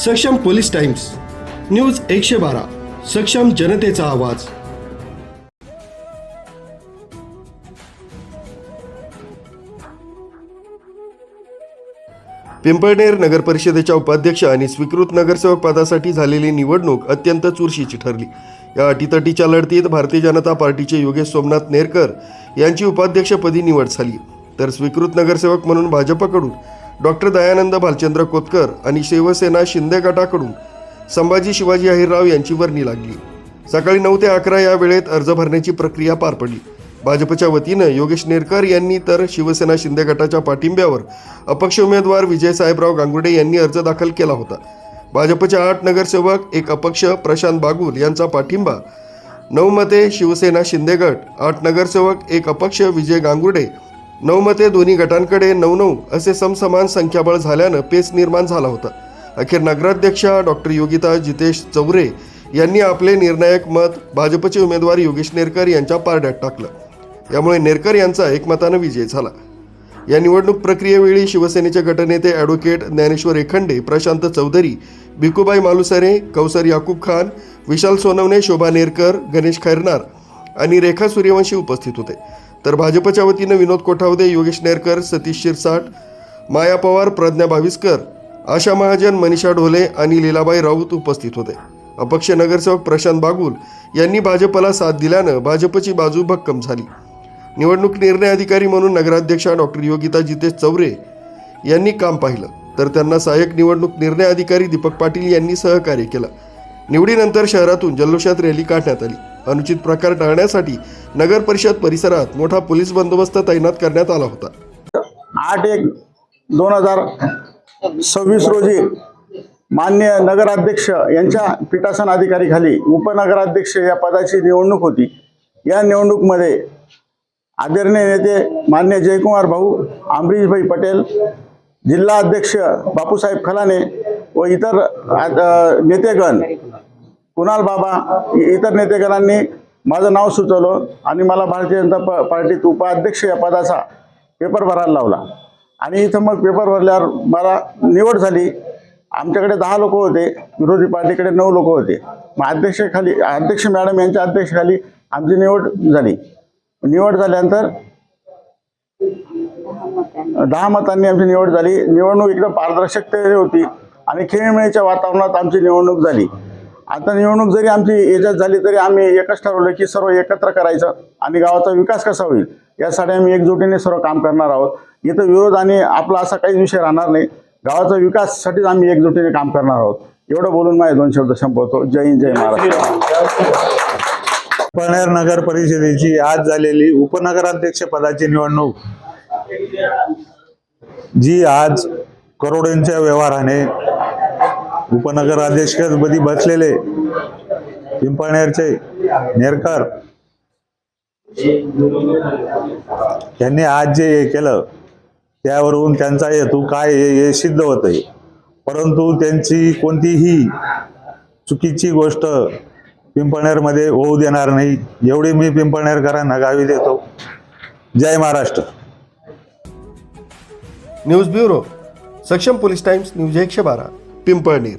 सक्षम police times news एकशे बारा सक्षम जनतेचा आवाज. पिंपळनेर नगर परिषदेच्या उपाध्यक्ष आणि स्वीकृत नगरसेवक पदासाठी झालेली निवडणूक अत्यंत चुरशीची ठरली. या अटीतटीच्या लढतीत भारतीय जनता पार्टीचे योगेश सोमनाथ नेरकर यांची उपाध्यक्षपदी निवड झाली. तर स्वीकृत नगरसेवक म्हणून भाजपकडून डॉक्टर दयानंद भालचंद्र कोतकर आणि शिवसेना शिंदे गटाकडून संभाजी शिवाजी अहिरराव यांची वर्णी लागली. सकाळी नऊ ते अकरा या वेळेत अर्ज भरण्याची प्रक्रिया पार पडली. भाजपच्या वतीनं योगेश नेरकर यांनी तर शिवसेना शिंदे गटाच्या पाठिंब्यावर अपक्ष उमेदवार विजय साहेबराव गांगुडे यांनी अर्ज दाखल केला होता. भाजपचे आठ नगरसेवक एक अपक्ष प्रशांत बागुल यांचा पाठिंबा. नऊ मते शिवसेना शिंदे गट आठ नगरसेवक एक अपक्ष विजय गांगुडे नऊ मते दोन्ही गटांकडे नऊ नऊ असे समसमान संख्याबळ झाल्यानं पेच निर्माण झाला होता. अखेर नगराध्यक्षा डॉक्टर योगिता जितेश चौरे यांनी आपले निर्णायक मत भाजपचे उमेदवार योगेश नेरकर यांच्या पारड्यात टाकलं. यामुळे नेरकर यांचा एकमतानं विजय झाला. या निवडणूक प्रक्रियेवेळी शिवसेनेचे गटनेते ॲडव्होकेट ज्ञानेश्वर एखंडे प्रशांत चौधरी भिकुबाई मालुसरे कौसर याकूब खान विशाल सोनवणे शोभा नेरकर गणेश खैरनार आणि रेखा सूर्यवंशी उपस्थित होते. तर भाजपच्या वतीनं विनोद कोठावदे योगेश नेरकर सतीश शिरसाट माया पवार प्रज्ञा भाविस्कर आशा महाजन मनीषा ढोले आणि लीलाबाई राऊत उपस्थित होते. अपक्ष नगरसेवक प्रशांत बागुल यांनी भाजपला साथ दिल्यानं भाजपची बाजू भक्कम झाली. निवडणूक निर्णय अधिकारी म्हणून नगराध्यक्षा डॉक्टर योगिता जितेश चौरे यांनी काम पाहिलं. तर त्यांना सहाय्यक निवडणूक निर्णय अधिकारी दीपक पाटील यांनी सहकार्य केलं. निवडीनंतर शहरातून जल्लोषात रॅली काढण्यात आली. अनुचित प्रकार टाळण्यासाठी नगर परिषद परिसरात मोठा पोलीस बंदोबस्त तैनात करण्यात आला होता. आठ एक दोन हजार सव्वीस रोजी मान्य नगराध्यक्ष यांच्या पीठासन अधिकारीखाली उपनगराध्यक्ष या पदाची निवडणूक होती. या निवडणूकमध्ये आदरणीय नेते मान्य जयकुमार भाऊ अमरीशभाई पटेल जिल्हा अध्यक्ष बापूसाहेब खलाने व इतर नेतेगण कुणाल बाबा इतर नेतेगणांनी माझं नाव सुचवलं आणि मला भारतीय जनता प पार्टीत उपाध्यक्ष या पदाचा पेपर भरायला लावला. आणि इथं मग पेपर भरल्यावर मला निवड झाली. आमच्याकडे दहा लोक होते विरोधी पार्टीकडे नऊ लोक होते. मग अध्यक्षखाली अध्यक्ष मॅडम यांच्या अध्यक्षखाली आमची निवड झाली. निवड झाल्यानंतर दहा मतांनी आमची निवड झाली. निवडणूक एकदम पारदर्शकतेने होती आणि खेळमेळीच्या वातावरणात आमची निवडणूक झाली. आता निवडणूक जरी आमची याच्यात झाली तरी आम्ही एकच ठरवलं की सर्व एकत्र करायचं आणि गावाचा विकास कसा होईल यासाठी आम्ही एकजुटीने सर्व काम करणार आहोत. इथं विरोध आणि आपला असा काहीच विषय राहणार नाही. गावाचा विकाससाठीच आम्ही एकजुटीने काम करणार आहोत. एवढं बोलून माझे दोन शब्द संपवतो. जय हिंद जय महाराष्ट्र. पळनेर नगर परिषदेची आज झालेली उपनगराध्यक्ष पदाची निवडणूक जी आज करोडेंच्या व्यवहाराने उपनगराध्यक्षपदी बसलेले. पिंपळनेरचे नेरकर. यांनी आज जे हे केलं त्यावरून त्यांचा हेतू काय हे हे सिद्ध होत आहे परंतु त्यांची कोणतीही चुकीची गोष्ट पिंपळनेरमध्ये होऊ देणार नाही. एवढी मी पिंपळनेरकरांना गावी देतो. जय Maharashtra. News bureau Saksham police times news एकशे बारा. पिंपळनेर